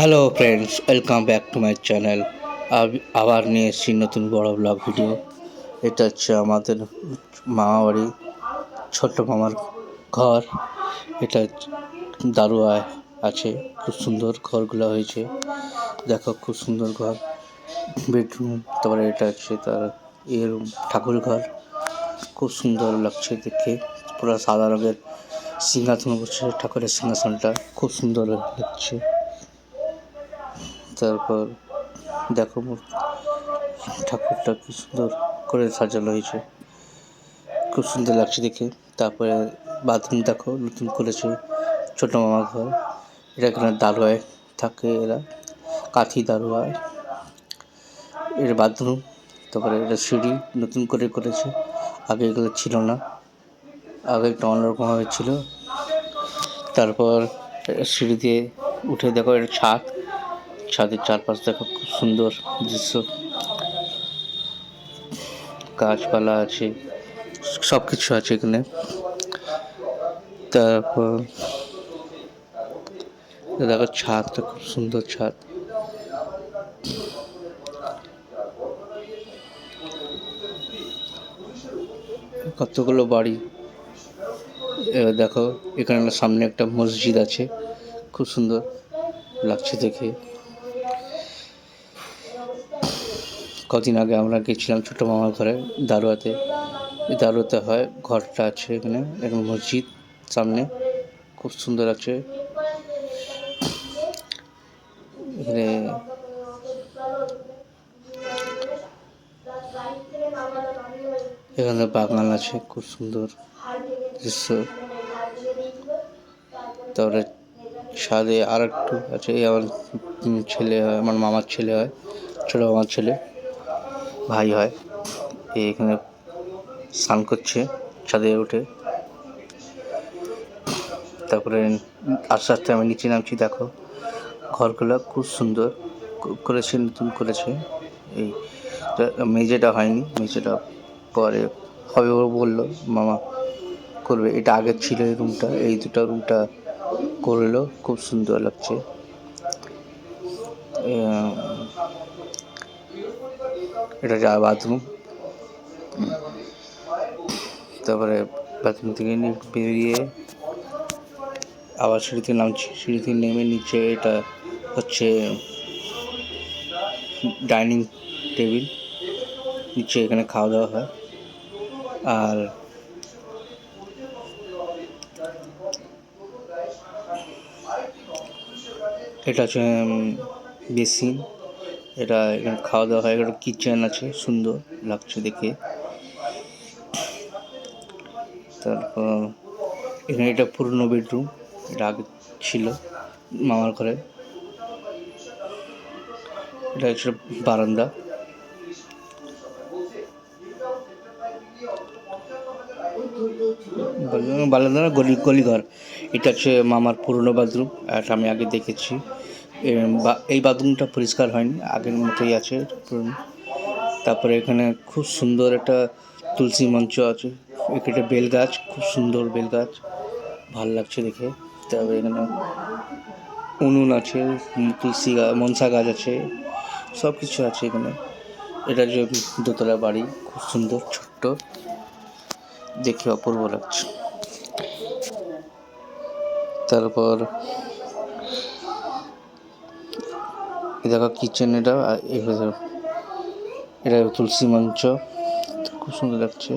Hello friends welcome back to my channel আবার নিয়ে এসেছি নতুন বড় ব্লগ ভিডিও এটা হচ্ছে আমাদের মামা বাড়ি ছোট্ট মামার ঘর। এটা দারোয়ায় আছে। খুব সুন্দর ঘরগুলো হয়েছে। দেখো, খুব সুন্দর ঘর। বেডরুম তারপরে এটা হচ্ছে তার এর ঠাকুর ঘর। খুব সুন্দর লাগছে দেখে। পুরো সাদা রঙের সিংহাসন বসছে ঠাকুরের সিংহাসনটা। খুব সুন্দর লাগছে। তারপর দেখো ঠাকুরটা কি সুন্দর করে সাজানো হয়েছে। খুব সুন্দর লাগছে দেখে। তারপরে বাথরুম দেখো, নতুন করেছে ছোট মামা ঘর। এটা এখানে দারোয়ায় থাকে এরা, কাঠি দারোয়ায় এর বাথরুম, তারপরে এটা সিঁড়ি নতুন করে করেছে। আগে এগুলো ছিল না। আগে একটা অন্যরকমভাবে ছিল। তারপর সিঁড়ি দিয়ে উঠে দেখো এটা ছাদ। ছাদের চারপাশ দেখো, খুব সুন্দর দৃশ্য। গাছপালা আছে সব কিছু আছে এখানে। তারপর দেখো ছাদটা খুব সুন্দর ছাদ। কতগুলো বাড়ি। এবার দেখো, এখানে সামনে একটা মসজিদ আছে, খুব সুন্দর লাগছে দেখে। কদিন আগে আমরা গেছিলাম ছোটো মামার ঘরে, দারোয়াতে। দারোয়াতে হয়, ঘরটা আছে এখানে এখন মসজিদ সামনে, খুব সুন্দর আছে। এখানে এখানে বাগান আছে, খুব সুন্দর দৃশ্য। তারপরে ছাদে আর একটু আছে আমার ছেলে হয়, আমার মামার ছেলে হয়, ছোটো মামার ছেলে। ভাই হয়। এখানে স্নান করছে, ছাদে উঠে। তারপরে আস্তে আস্তে আমি নিচে নামছি, দেখো। ঘরগুলো খুব সুন্দর করেছে, নতুন করেছে। এই মেঝেটা হয়নি মেঝেটা পরে হবে বলল, মামা করবে। এটা আগে ছিল এই রুমটা, এই দুটো রুমটা করল, খুব সুন্দর লাগছে। এটা যা বাথরুম তারপরে বাথরুম থেকে বেরিয়ে আবার সিঁড়িতে নামছি। সিঁড়িতে নেমে নিচে এটা হচ্ছে ডাইনিং টেবিল নিচে এখানে খাওয়া দাওয়া হয়। আর এটা হচ্ছে বেসিন এটা এখানে খাওয়া দাওয়া হয় একটা কিচেন আছে, সুন্দর লাগছে দেখে। তারপর এখানে এটা পুরনো বেডরুম এটা আগে ছিল মামার ঘরে। এটা হচ্ছে বারান্দা। বারান্দা- না, গলি গলি ঘর এটা হচ্ছে মামার পুরনো বাথরুম এটা আমি আগে দেখেছি। এই বাথরুমটা পরিষ্কার হয়নি, আগের মতোই আছে তারপরে এখানে খুব সুন্দর একটা তুলসী মঞ্চ আছে, একটা বেল গাছ খুব সুন্দর বেল গাছ ভালো লাগছে দেখে। তারপরে এখানে উনুন আছে তুলসী গাছ মনসা গাছ আছে সব কিছু আছে এখানে। এটা যে দোতলা বাড়ি, খুব সুন্দর, ছোট্ট। দেখে অপূর্ব লাগছে। তারপর দেখো কিচেন এটা এটা তুলসী মঞ্চ। খুব সুন্দর লাগছে।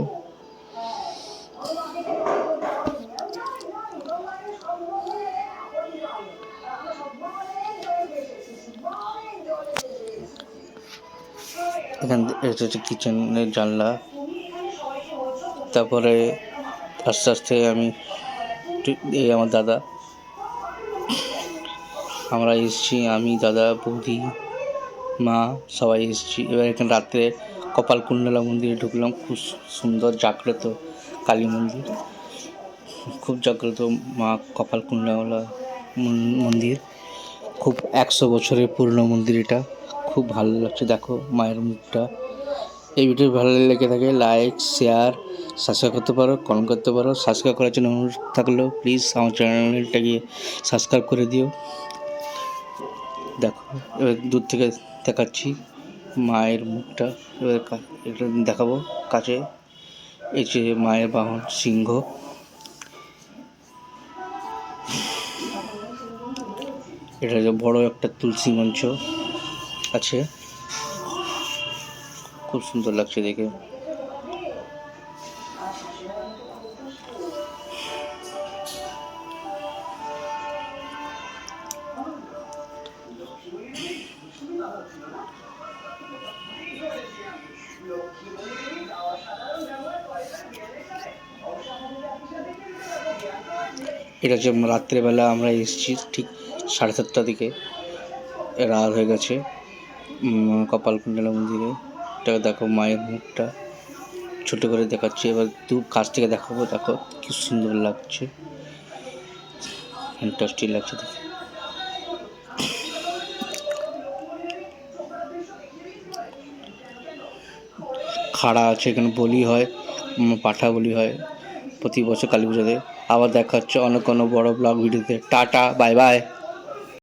এখান এটা হচ্ছে কিচেনের জানলা। তারপরে আস্তে আস্তে আমি এই আমার দাদা আমরা এসেছি, আমি, দাদা, বৌদি, মা, সবাই এসেছি। এবার এখানে রাত্রে কপালকুণ্ডলা মন্দিরে ঢুকলাম, খুব সুন্দর জাগ্রত কালী মন্দির। খুব জাগ্রত মা কপালকুণ্ডলা মন- মন্দির। খুব একশো বছরের পুরনো মন্দির এটা। খুব ভালো লাগছে, দেখো মায়ের মুখটা। এই ভিডিও ভালো লেগে থাকে লাইক শেয়ার সাবস্ক্রাইব করতে পারো কমেন্ট করতে পারো। সাবস্ক্রাইব করার জন্য অনুরোধ থাকল প্লিজ আমার চ্যানেলটাকে সাবস্ক্রাইব করে দিও। দেখো, এবার দূর থেকে দেখাচ্ছি মায়ের মুখটা, এবার এটা দেখাবো কাছে। এই যে মায়ের বাহন সিংহ। এটা যে বড় একটা তুলসী মঞ্চ আছে। খুব সুন্দর লাগছে দেখে। এটা হচ্ছে রাত্রেবেলা আমরা এসেছি ঠিক সাড়ে সাতটার দিকে। রাত হয়ে গেছে কপালকুণ্ডলা মন্দিরে। এটা দেখো মায়ের মুখটা। ছোট করে দেখাচ্ছি, এবার দু কাছ থেকে দেখাবো। দেখো কি সুন্দর লাগছে। ফ্যান্টাস্টিক লাগছে দেখে। খাড়া আছে এখানে বলি হয় পাঠা বলি হয়। প্রতি বছর কালী পুজোতে আবার দেখা হচ্ছে অন্য কোনো বড় ব্লগ ভিডিওতে। Tata bye bye